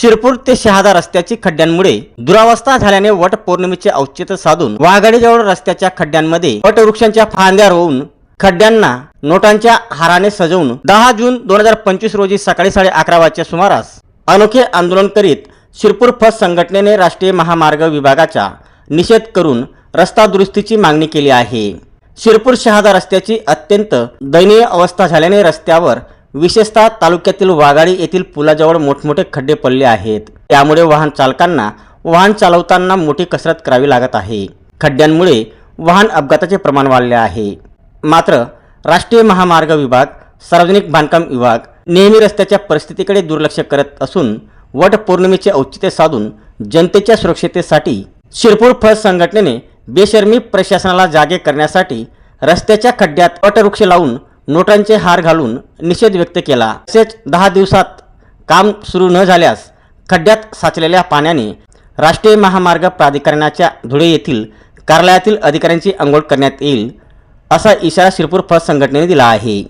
शिरपूर ते शहादा रस्त्याची खड्ड्यांमुळे दुरावस्था झाल्याने वट पौर्णिमेचे औचित्य साधून वाघाडीजवळ रस्त्याच्या खड्ड्यांमध्ये वटवृक्षांच्या फांद्या रोवून खड्ड्यांना नोटांच्या हाराने सजवून दहा जून दोन हजार पंचवीस रोजी सकाळी साडे अकरा वाजच्या सुमारास अनोखे आंदोलन करीत शिरपूर फस संघटनेने राष्ट्रीय महामार्ग विभागाचा निषेध करून रस्ता दुरुस्तीची मागणी केली आहे. शिरपूर शहादा रस्त्याची अत्यंत दयनीय अवस्था झाल्याने रस्त्यावर विशेषतः तालुक्यातील वाघाडी येथील पुलाजवळ मोठमोठे खड्डे पडले आहेत. त्यामुळे वाहन चालकांना वाहन चालवताना मोठी कसरत करावी लागत आहे. खड्ड्यांमुळे वाहन अपघाताचे प्रमाण वाढले आहे. मात्र राष्ट्रीय महामार्ग विभाग सार्वजनिक बांधकाम विभाग नेहमी रस्त्याच्या परिस्थितीकडे दुर्लक्ष करत असून वट पौर्णिमेचे औचित्य साधून जनतेच्या सुरक्षितेसाठी शिरपूर फळ संघटनेने बेशर्मी प्रशासनाला जागे करण्यासाठी रस्त्याच्या खड्ड्यात वटवृक्ष लावून नोटांचे हार घालून निषेध व्यक्त केला. तसेच दहा दिवसात काम सुरू न झाल्यास खड्ड्यात साचलेल्या पाण्याने राष्ट्रीय महामार्ग प्राधिकरणाच्या धुळे येथील कार्यालयातील अधिकाऱ्यांची अंघोळ करण्यात येईल असा इशारा शिरपूर फस संघटनेने दिला आहे.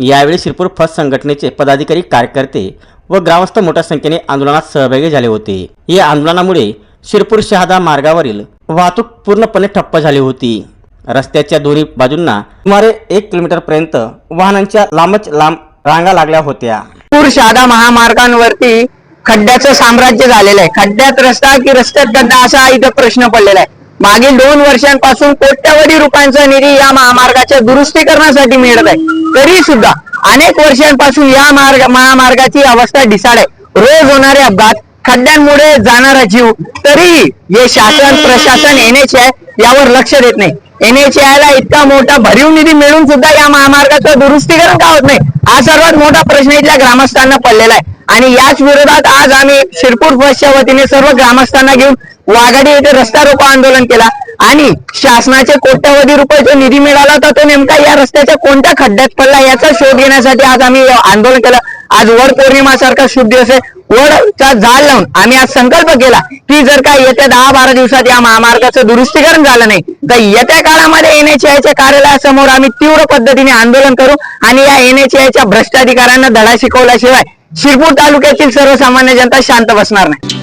यावेळी शिरपूर फस संघटनेचे पदाधिकारी कार्यकर्ते व ग्रामस्थ मोठ्या संख्येने आंदोलनात सहभागी झाले होते. या आंदोलनामुळे शिरपूर शहादा मार्गावरील वाहतूक पूर्णपणे ठप्प झाली होती. रस्त्याच्या दोन्ही बाजूंना सुमारे एक किलोमीटर पर्यंत वाहनांच्या लांबच लांब रांगा लागल्या होत्या. पूर शादा महामार्गांवरती खड्ड्याचं साम्राज्य झालेलं आहे. खड्ड्यात रस्ता की रस्त्यात खड्डा असा इथं प्रश्न पडलेला आहे. मागील दोन वर्षांपासून कोट्यावधी रुपयांचा निधी या महामार्गाच्या दुरुस्तीकरणासाठी मिळत आहे. तरी सुद्धा अनेक वर्षांपासून या मार्ग महामार्गाची अवस्था ढिसाळ आहे. रोज होणारे अपघात खड्ड्यांमुळे जाणारा जीव तरीही हे शासन प्रशासन एनएचआय यावर लक्ष देत नाही. NHAI ला इतका मोठा भरीव निधी मिळून सुद्धा या महामार्गाचं दुरुस्तीकरण का होत नाही? हा सर्वात मोठा प्रश्न इथल्या ग्रामस्थांना पडलेला आहे. आणि याच विरोधात आज आम्ही शिरपूर फर्स्टच्या वतीने सर्व ग्रामस्थांना घेऊन वाघाडी येथे रस्ता रोको आंदोलन केला. आणि शासनाचे कोट्यवधी रुपये जो निधी मिळाला होता तो नेमका या रस्त्याच्या कोणत्या खड्ड्यात पडला याचा शोध घेण्यासाठी आज आम्ही आंदोलन केलं. आज वड पौर्णिमासारखा शुभ दिवस आहे. वडचा झाड लावून आम्ही आज संकल्प केला की जर का येत्या दहा बारा दिवसात या महामार्गाचं दुरुस्तीकरण झालं नाही तर येत्या काळामध्ये एनएचआयच्या कार्यालयासमोर आम्ही तीव्र पद्धतीने आंदोलन करू आणि या एनएचआयच्या भ्रष्टाधिकाऱ्यांना धडा शिकवल्याशिवाय शिरपूर तालुक्यातील सर्वसामान्य जनता शांत बसणार नाही.